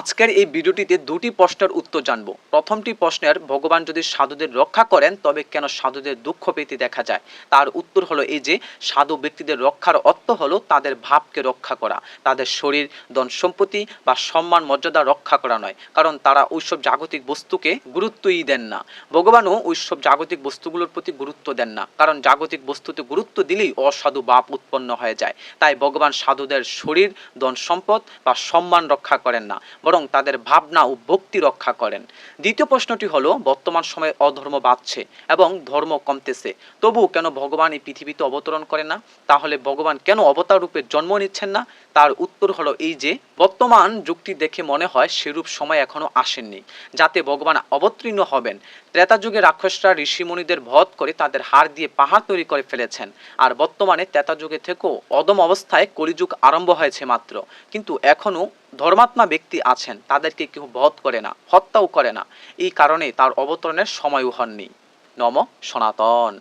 আজকের এই ভিডিওটিতে দুটি প্রশ্নের উত্তর জানব। প্রথমটি প্রশ্নের, ভগবান যদি সাধুদের রক্ষা করেন, তবে কেন সাধুদের দুঃখ পেতে দেখা যায়? তার উত্তর হলো এই যে, সাধু ব্যক্তিদের রক্ষার অর্থ হলো তাদের ভাবকে রক্ষা করা, তাদের শরীর, ধন সম্পত্তি বা সম্মান মর্যাদা রক্ষা করা নয়, কারণ তারা ওইসব জাগতিক বস্তুকে গুরুত্বই দেন না। ভগবানও ওইসব জাগতিক বস্তুগুলোর প্রতি গুরুত্ব দেন না, কারণ জাগতিক বস্তুতে গুরুত্ব দিলেই অসাধু বাপ উৎপন্ন হয়ে যায়। তাই ভগবান সাধুদের শরীর, ধন সম্পদ বা সম্মান রক্ষা করেন না। বরং তাদের ভাবনা ও ভক্তি রক্ষা করেন। দ্বিতীয় প্রশ্নটি হলো, বর্তমান সময়ে অধর্ম বাড়ছে এবং ধর্ম কমতেছে। তবুও কেন ভগবান এই পৃথিবীতে অবতরণ করেন না? তাহলে ভগবান কেন অবতার রূপে জন্ম নিচ্ছেন না? তার উত্তর হলো এই যে, বর্তমান যুগটি দেখে মনে হয় সেরূপ সময় এখনও আসেননি, যাতে ভগবান অবতীর্ণ হবেন। ত্রেতা যুগে রাক্ষসরা ঋষিমুনিদের বধ করে তাদের হাড় দিয়ে পাহাড় তৈরি করে ফেলেছেন। আর বর্তমানে ত্রেতা যুগে থেকেও অদম অবস্থায় কলিযুগ আরম্ভ হয়েছে মাত্র। কিন্তু এখনও ধর্মাত্মা ব্যক্তি আছেন, তাদেরকে কেউ বধ করে না, হত্যাও করে না। এই কারণে তার অবতরণের সময়ও হননি। নম সনাতন।